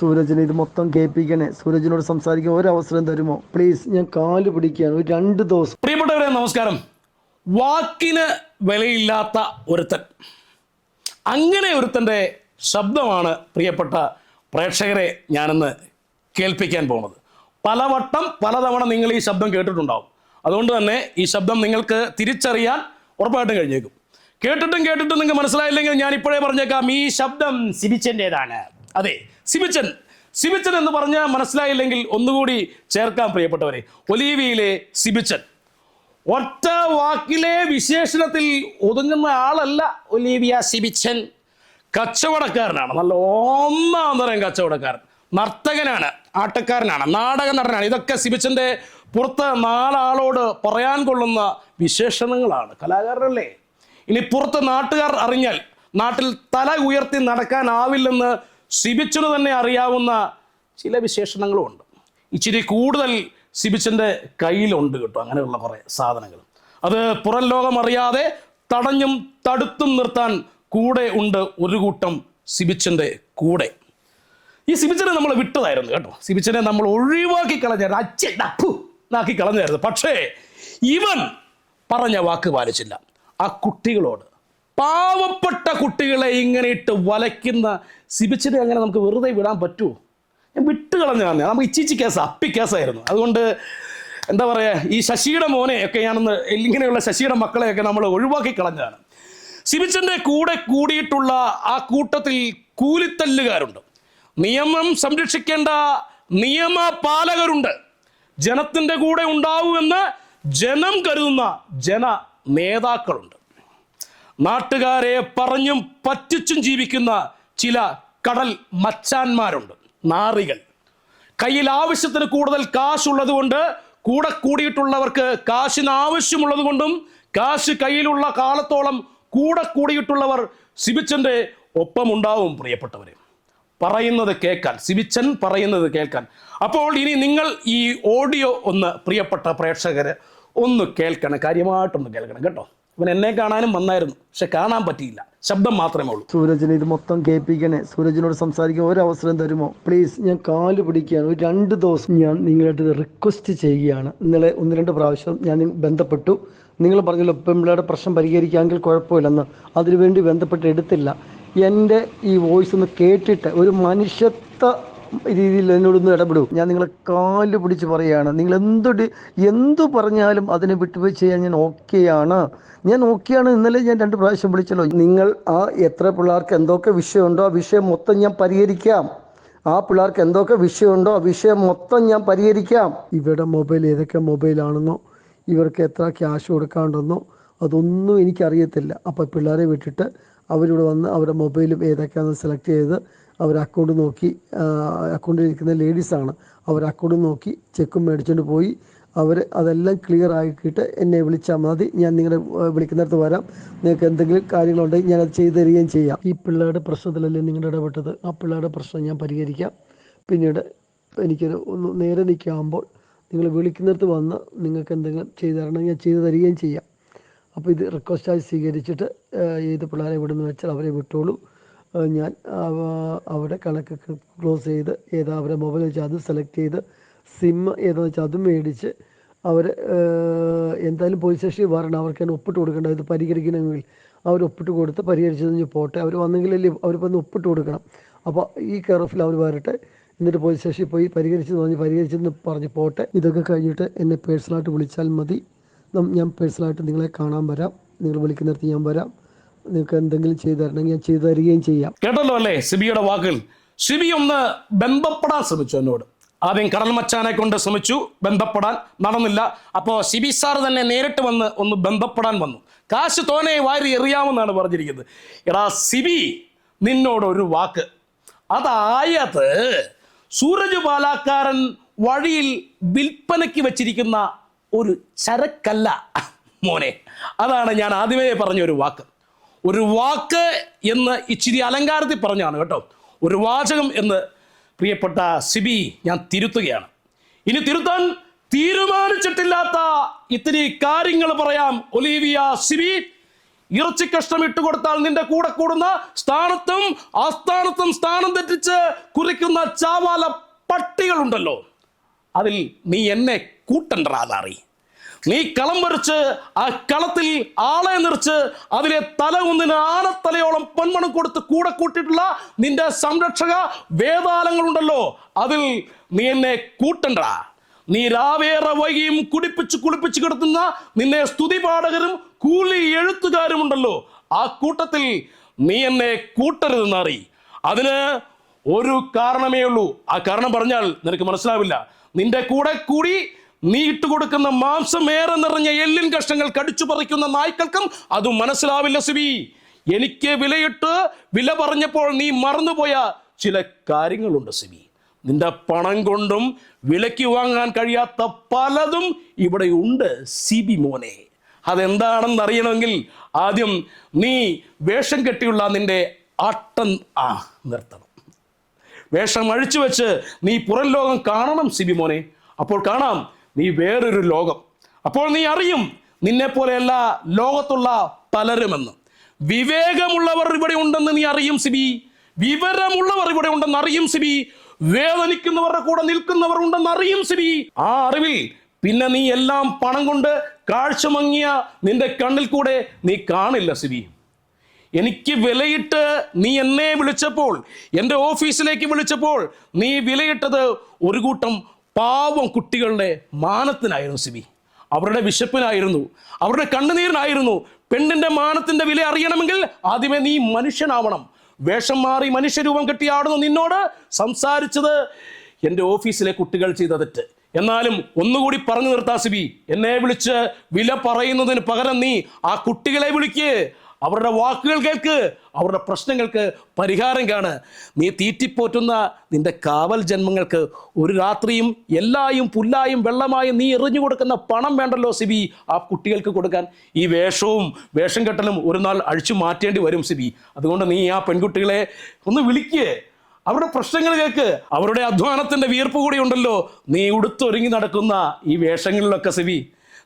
സൂരജിന് ഇത് മൊത്തം കേൾപ്പിക്കണേ. സൂരജിനോട് സംസാരിക്കാൻ ഒരു അവസരം തരുമോ? പ്ലീസ് ഞാൻ കാൽ പിടിക്കുകയാണ്. ഒരു രണ്ട് ദിവസം. പ്രിയപ്പെട്ടവരെ നമസ്കാരം. വാക്കിന് വിലയില്ലാത്ത ഒരുത്തൻ. അങ്ങനെ ഒരുത്തന്റെ ശബ്ദമാണ് പ്രിയപ്പെട്ട പ്രേക്ഷകരെ ഞാനിന്ന് കേൾപ്പിക്കാൻ പോകുന്നത്. പലവട്ടം പലതവണ നിങ്ങൾ ഈ ശബ്ദം കേട്ടിട്ടുണ്ടാവും. അതുകൊണ്ട് തന്നെ ഈ ശബ്ദം നിങ്ങൾക്ക് തിരിച്ചറിയാൻ ഉറപ്പായിട്ടും കഴിഞ്ഞേക്കും. കേട്ടിട്ടും കേട്ടിട്ടും നിങ്ങൾക്ക് മനസ്സിലായില്ലെങ്കിൽ ഞാൻ ഇപ്പോഴേ പറഞ്ഞേക്കാം ഈ ശബ്ദം സിബിച്ചന്റെതാണ്. അതെ സിബിച്ചൻ. സിബിച്ചൻ എന്ന് പറഞ്ഞാൽ മനസ്സിലായില്ലെങ്കിൽ ഒന്നുകൂടി ചേർക്കാൻ പ്രിയപ്പെട്ടവരെ. ഒലീവിയിലെ സിബിച്ചൻ. ഒറ്റ വാക്കിലെ വിശേഷണത്തിൽ ഒതുങ്ങുന്ന ആളല്ല ഒലീവിയ സിബിച്ചൻ. കച്ചവടക്കാരനാണ് നല്ല ഒന്നാം തരം കച്ചവടക്കാരൻ. നർത്തകനാണ് ആട്ടക്കാരനാണ് നാടക നടനാണ്. ഇതൊക്കെ സിബിച്ചന്റെ പുറത്ത് നാലാളോട് പറയാൻ കൊള്ളുന്ന വിശേഷണങ്ങളാണ്. കലാകാരനല്ലേ? ഇനി പുറത്ത് നാട്ടുകാർ അറിഞ്ഞാൽ നാട്ടിൽ തല ഉയർത്തി നടക്കാനാവില്ലെന്ന് സിബിച്ചന് തന്നെ അറിയാവുന്ന ചില വിശേഷണങ്ങളും വിശേഷണങ്ങളുമുണ്ട്. ഇച്ചിരി കൂടുതൽ സിബിച്ചിന്റെ കയ്യിലുണ്ട് കേട്ടോ അങ്ങനെയുള്ള കുറേ സാധനങ്ങൾ. അത് പുറം ലോകം അറിയാതെ തടഞ്ഞും തടുത്തും നിർത്താൻ കൂടെ ഉണ്ട് ഒരു കൂട്ടം സിബിച്ചിന്റെ കൂടെ. ഈ സിബിച്ചനെ നമ്മൾ വിട്ടതായിരുന്നു കേട്ടോ. സിബിച്ചനെ നമ്മൾ ഒഴിവാക്കി കളഞ്ഞായിരുന്നു. അച്ഛൻ എന്നാക്കി കളഞ്ഞായിരുന്നു. പക്ഷേ ഇവൻ പറഞ്ഞ വാക്ക് പാലിച്ചില്ല. ആ കുട്ടികളോട് പാവപ്പെട്ട കുട്ടികളെ ഇങ്ങനെ ഇട്ട് വലയ്ക്കുന്ന സിബിച്ചിനെ അങ്ങനെ നമുക്ക് വെറുതെ വിടാൻ പറ്റുമോ ഞാൻ വിട്ട് കളഞ്ഞാണ് നമുക്ക് ഇച്ചിച്ചി കേസ് അപ്പി കേസായിരുന്നു. അതുകൊണ്ട് എന്താ പറയുക ഈ ശശിയുടെ മോനെ ഒക്കെ ഞാനൊന്ന് ഇങ്ങനെയുള്ള ശശിയുടെ മക്കളെയൊക്കെ നമ്മൾ ഒഴിവാക്കി കളഞ്ഞതാണ്. സിബിച്ചന്റെ കൂടെ കൂടിയിട്ടുള്ള ആ കൂട്ടത്തിൽ കൂലിത്തല്ലുകാരുണ്ട്. നിയമം സംരക്ഷിക്കേണ്ട നിയമപാലകരുണ്ട്. ജനത്തിന്റെ കൂടെ ഉണ്ടാവുമെന്ന് ജനം കരുതുന്ന ജന നേതാക്കളുണ്ട് നാട്ടുകാരെ പറഞ്ഞും പറ്റിച്ചും ജീവിക്കുന്ന ചില കടൽ മച്ചാന്മാരുണ്ട് നാറികൾ. കയ്യിൽ ആവശ്യത്തിന് കൂടുതൽ കാശുള്ളത് കൊണ്ട് കൂടെ കൂടിയിട്ടുള്ളവർക്ക് കാശിന് ആവശ്യമുള്ളത് കൊണ്ടും കാശ് കയ്യിലുള്ള കാലത്തോളം കൂടെ കൂടിയിട്ടുള്ളവർ സിബിച്ചന്റെ ഒപ്പമുണ്ടാവും പ്രിയപ്പെട്ടവരെ. പറയുന്നത് കേൾക്കാൻ സിബിച്ചൻ പറയുന്നത് കേൾക്കാൻ. അപ്പോൾ ഇനി നിങ്ങൾ ഈ ഓഡിയോ ഒന്ന് പ്രിയപ്പെട്ട പ്രേക്ഷകർ ഒന്ന് കേൾക്കണം കാര്യമായിട്ടൊന്ന് കേൾക്കണം കേട്ടോ. ഇവൻ എന്നെ കാണാനും വന്നായിരുന്നു. പക്ഷെ കാണാൻ പറ്റിയില്ല. ശബ്ദം മാത്രമേ ഉള്ളൂ. സൂരജിനെ ഇത് മൊത്തം കേൾപ്പിക്കണേ. സൂരജിനോട് സംസാരിക്കാൻ ഒരവസരം തരുമോ? പ്ലീസ് ഞാൻ കാൽ പിടിക്കുകയാണ്. ഒരു രണ്ട് ദിവസം ഞാൻ നിങ്ങളായിട്ട് റിക്വസ്റ്റ് ചെയ്യുകയാണ്. ഇന്നലെ ഒന്ന് രണ്ട് പ്രാവശ്യം ഞാൻ ബന്ധപ്പെട്ടു. നിങ്ങൾ പറഞ്ഞല്ലോ പെമ്പിളയുടെ പ്രശ്നം പരിഹരിക്കാമെങ്കിൽ കുഴപ്പമില്ലെന്ന്. അതിനുവേണ്ടി ബന്ധപ്പെട്ട് എടുത്തില്ല. എന്റെ ഈ വോയിസ് ഒന്ന് കേട്ടിട്ട് ഒരു മനുഷ്യത്വ രീതിയിൽ എന്നോടൊന്ന് ഇടപെടൂ. ഞാൻ നിങ്ങളെ കാൽ പിടിച്ച് പറയുകയാണ് നിങ്ങൾ എന്തൊരു എന്തു പറഞ്ഞാലും അതിനെ വിട്ടുപോയി ചെയ്യാൻ ഞാൻ ഓക്കെയാണ്. ഞാൻ ഓക്കെയാണ് ഇന്നലെ ഞാൻ രണ്ട് പ്രാവശ്യം വിളിച്ചല്ലോ. നിങ്ങൾ ആ എത്ര പിള്ളേർക്ക് എന്തൊക്കെ വിഷയമുണ്ടോ ആ വിഷയം മൊത്തം ഞാൻ പരിഹരിക്കാം. ആ പിള്ളേർക്ക് എന്തൊക്കെ വിഷയമുണ്ടോ ആ വിഷയം മൊത്തം ഞാൻ പരിഹരിക്കാം. ഇവരുടെ മൊബൈൽ ഏതൊക്കെ മൊബൈലാണെന്നോ ഇവർക്ക് എത്ര ക്യാഷ് കൊടുക്കാണ്ടെന്നോ അതൊന്നും എനിക്കറിയത്തില്ല. അപ്പോൾ പിള്ളേരെ വിട്ടിട്ട് അവരിവിടെ വന്ന് അവരുടെ മൊബൈലും ഏതൊക്കെയാണെന്ന് സെലക്ട് ചെയ്ത് അവർ അക്കൗണ്ട് നോക്കി അക്കൗണ്ടിൽ ഇരിക്കുന്ന ലേഡീസാണ് അവർ അക്കൗണ്ട് നോക്കി ചെക്കും മേടിച്ചുകൊണ്ട് പോയി. അവർ അതെല്ലാം ക്ലിയർ ആക്കിയിട്ട് എന്നെ വിളിച്ചാൽ മതി. ഞാൻ നിങ്ങളെ വിളിക്കുന്നിടത്ത് വരാം. നിങ്ങൾക്ക് എന്തെങ്കിലും കാര്യങ്ങളുണ്ടെങ്കിൽ ഞാനത് ചെയ്തു തരികയും ചെയ്യാം. ഈ പിള്ളേരുടെ പ്രശ്നത്തിലല്ലേ നിങ്ങളുടെ ഇടപെട്ടത്? ആ പിള്ളേരുടെ പ്രശ്നം ഞാൻ പരിഹരിക്കാം. പിന്നീട് എനിക്കൊരു ഒന്ന് നേരെ നിൽക്കാകുമ്പോൾ നിങ്ങൾ വിളിക്കുന്നിടത്ത് വന്ന് നിങ്ങൾക്ക് എന്തെങ്കിലും ചെയ്തു തരണം. ഞാൻ ചെയ്തു തരികയും ചെയ്യാം. അപ്പോൾ ഇത് റിക്വസ്റ്റായി സ്വീകരിച്ചിട്ട് ഏത് പിള്ളേരെ വിടുന്നു വെച്ചാൽ അവരെ വിട്ടോളൂ. ഞാൻ അവിടെ കണക്ക് ക്ലോസ് ചെയ്ത് ഏതാ അവരുടെ മൊബൈൽ വെച്ചാൽ അത് സെലക്ട് ചെയ്ത് സിം ഏതാണെന്ന് വെച്ചാൽ അതും മേടിച്ച് അവർ എന്തായാലും പോലീസ് സ്റ്റേഷനിൽ വരണം. അവർക്ക് തന്നെ ഒപ്പിട്ട് കൊടുക്കേണ്ടത് ഇത് പരിഹരിക്കണമെങ്കിൽ അവർ ഒപ്പിട്ട് കൊടുത്ത് പരിഹരിച്ചതിന് പോട്ടെ. അവർ വന്നെങ്കിലല്ലേ അവരിപ്പോൾ ഒന്ന് ഒപ്പിട്ട് കൊടുക്കണം. അപ്പോൾ ഈ കെയർ അവർ വരട്ടെ. എന്നിട്ട് പോലീസ് സ്റ്റേഷനിൽ പോയി പരിഹരിച്ചെന്ന് പറഞ്ഞ് പരിഹരിച്ചെന്ന് പറഞ്ഞ് പോട്ടെ. ഇതൊക്കെ കഴിഞ്ഞിട്ട് എന്നെ പേഴ്സണലായിട്ട് വിളിച്ചാൽ മതി. ഞാൻ പേഴ്സണലായിട്ട് നിങ്ങളെ കാണാൻ വരാം. നിങ്ങൾ വിളിക്കുന്നിടത്ത് ഞാൻ വരാം. നിങ്ങൾക്ക് എന്തെങ്കിലും ചെയ്തു തരണമെങ്കിൽ ഞാൻ ചെയ്തു തരികയും ചെയ്യാം. കേട്ടല്ലോ അല്ലേ സിബിയുടെ വാക്കുകൾ സിബി ഒന്ന് ബന്ധപ്പെടാൻ ശ്രമിച്ചു എന്നോട്. ആദ്യം കടൽ മച്ചാനെ കൊണ്ട് ശ്രമിച്ചു ബന്ധപ്പെടാൻ നടന്നില്ല. അപ്പോൾ സിബി സാർ തന്നെ നേരിട്ട് വന്ന് ഒന്ന് ബന്ധപ്പെടാൻ വന്നു. കാശ് തോനെ വാരി എറിയാമെന്നാണ് പറഞ്ഞിരിക്കുന്നത്. എടാ സിബി നിന്നോട് ഒരു വാക്ക്. അതായത് സൂരജ് പാലാക്കാരൻ വഴിയിൽ വിൽപ്പനയ്ക്ക് വെച്ചിരിക്കുന്ന ഒരു ചരക്കല്ല മോനെ. അതാണ് ഞാൻ ആദ്യമേ പറഞ്ഞ ഒരു വാക്ക്. ഒരു വാക്ക് എന്ന് ഇച്ചിരി അലങ്കാരത്തിൽ പറഞ്ഞാണ് കേട്ടോ. ഒരു വാചകം എന്ന് പ്രിയപ്പെട്ട സിബി ഞാൻ തിരുത്തുകയാണ്. ഇനി തിരുത്താൻ തീരുമാനിച്ചിട്ടില്ലാത്ത ഇത്തിരി കാര്യങ്ങൾ പറയാം. ഒലീവിയ സിബി ഇറച്ചി കഷ്ണം ഇട്ട് കൊടുത്താൽ നിന്റെ കൂടെ കൂടുന്ന സ്ഥാനത്തും ആസ്ഥാനത്തും സ്ഥാനം തെറ്റിച്ച് കുറിക്കുന്ന ചാവാല പട്ടികളുണ്ടല്ലോ. അതിൽ നീ എന്നെ കൂട്ടണ്ടാറി നീ കളം വരച്ച് ആ കളത്തിൽ ആളെ നിറച്ച് അതിലെ തല ഒന്നിന് ആനത്തലയോളം പൊന്മണം കൊടുത്ത് കൂടെ കൂട്ടിയിട്ടുള്ള നിന്റെ സംരക്ഷക വേദാലങ്ങളുണ്ടല്ലോ. അതിൽ നീ എന്നെ കൂട്ടണ്ട നീ രാവേറെ വൈകിയും കുടിപ്പിച്ച് കുളിപ്പിച്ച് കിടത്തുന്ന നിന്നെ സ്തുതി പാഠകരും കൂലി എഴുത്തുകാരുമുണ്ടല്ലോ. ആ കൂട്ടത്തിൽ നീ എന്നെ കൂട്ടരുതെന്നറി. അതിന് ഒരു കാരണമേ ഉള്ളൂ ആ കാരണം പറഞ്ഞാൽ നിനക്ക് മനസ്സിലാവില്ല. നിന്റെ കൂടെ കൂടി നീ മാംസം ഏറെ നിറഞ്ഞ എല്ലിൻ കഷ്ണങ്ങൾ കടിച്ചു പറിക്കുന്ന നായ്ക്കൾക്കും അത് മനസ്സിലാവില്ല സിബി. എനിക്ക് വിലയിട്ട് വില പറഞ്ഞപ്പോൾ നീ മറന്നുപോയ ചില കാര്യങ്ങളുണ്ട് സിബി. നിന്റെ പണം കൊണ്ടും വിലയ്ക്ക് വാങ്ങാൻ കഴിയാത്ത പലതും ഇവിടെ ഉണ്ട് സിബി മോനെ. അതെന്താണെന്ന് അറിയണമെങ്കിൽ ആദ്യം നീ വേഷം കെട്ടിയുള്ള നിന്റെ ആട്ടം ആ നിർത്തണം. വേഷം അഴിച്ചു വെച്ച് നീ പുറം ലോകം കാണണം സിബി മോനെ. അപ്പോൾ കാണാം നീ വേറൊരു ലോകം. അപ്പോൾ നീ അറിയും നിന്നെ പോലെയല്ല ലോകത്തുള്ള പലരുമെന്ന്. വിവേകമുള്ളവർ ഇവിടെ ഉണ്ടെന്ന് നീ അറിയും സിബി. വിവരമുള്ളവർ ഇവിടെ ഉണ്ടെന്ന് അറിയും സിബി. വേദനിക്കുന്നവരുടെ കൂടെ നിൽക്കുന്നവർ ഉണ്ടെന്ന് അറിയും സിബി. ആ അറിവിൽ പിന്നെ നീ എല്ലാം പണം കൊണ്ട് കാഴ്ച മങ്ങിയ നിന്റെ കണ്ണിൽ കൂടെ നീ കാണില്ല സിബി. എനിക്ക് വിലയിട്ട് നീ എന്നെ വിളിച്ചപ്പോൾ എന്റെ ഓഫീസിലേക്ക് വിളിച്ചപ്പോൾ നീ വിലയിട്ടത് ഒരു കൂട്ടം പാവം കുട്ടികളുടെ മാനത്തിനായിരുന്നു സിബി. അവരുടെ വിശപ്പിനായിരുന്നു. അവരുടെ കണ്ണുനീരിനായിരുന്നു. പെണ്ണിന്റെ മാനത്തിന്റെ വില അറിയണമെങ്കിൽ ആദ്യമേ നീ മനുഷ്യനാവണം. വേഷം മാറി മനുഷ്യരൂപം കെട്ടിയാടുന്നു നിന്നോട് സംസാരിച്ചത് എന്റെ ഓഫീസിലെ കുട്ടികൾ ചെയ്ത തെറ്റ്. എന്നാലും ഒന്നുകൂടി പറഞ്ഞു നിർത്താ സിബി. എന്നെ വിളിച്ച് വില പറയുന്നതിന് പകരം നീ ആ കുട്ടികളെ വിളിക്ക്. അവരുടെ വാക്കുകൾ കേൾക്ക് അവരുടെ പ്രശ്നങ്ങൾക്ക് പരിഹാരം കാണ്. നീ തീറ്റിപ്പോറ്റുന്ന നിന്റെ കാവൽ ജന്മങ്ങൾക്ക് ഒരു രാത്രിയും എല്ലായും പുല്ലായും വെള്ളമായും നീ എറിഞ്ഞു കൊടുക്കുന്ന പണം വേണ്ടല്ലോ സിബി ആ കുട്ടികൾക്ക് കൊടുക്കാൻ. ഈ വേഷവും വേഷം കെട്ടലും ഒരു നാൾ അഴിച്ചു മാറ്റേണ്ടി വരും സിബി. അതുകൊണ്ട് നീ ആ പെൺകുട്ടികളെ ഒന്ന് വിളിക്കേ. അവരുടെ പ്രശ്നങ്ങൾ കേൾക്ക്. അവരുടെ അധ്വാനത്തിന്റെ വീർപ്പ് കൂടി ഉണ്ടല്ലോ. നീ ഉടുത്തൊരുങ്ങി നടക്കുന്ന ഈ വേഷങ്ങളിലൊക്കെ സിബി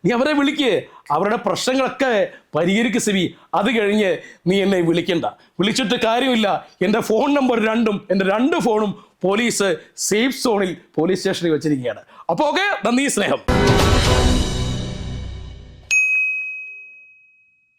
നീ അവരെ വിളിക്ക്. അവരുടെ പ്രശ്നങ്ങളൊക്കെ പരിഹരിക്ക് സിബി. അത് കഴിഞ്ഞ് നീ എന്നെ വിളിക്കണ്ട. വിളിച്ചിട്ട് കാര്യമില്ല. എന്റെ ഫോൺ നമ്പർ രണ്ടും എന്റെ രണ്ട് ഫോണും പോലീസ് സേഫ് സോണിൽ പോലീസ് സ്റ്റേഷനിൽ വെച്ചിരിക്കുകയാണ്. അപ്പോൾ ഓക്കെ നന്ദി സ്നേഹം.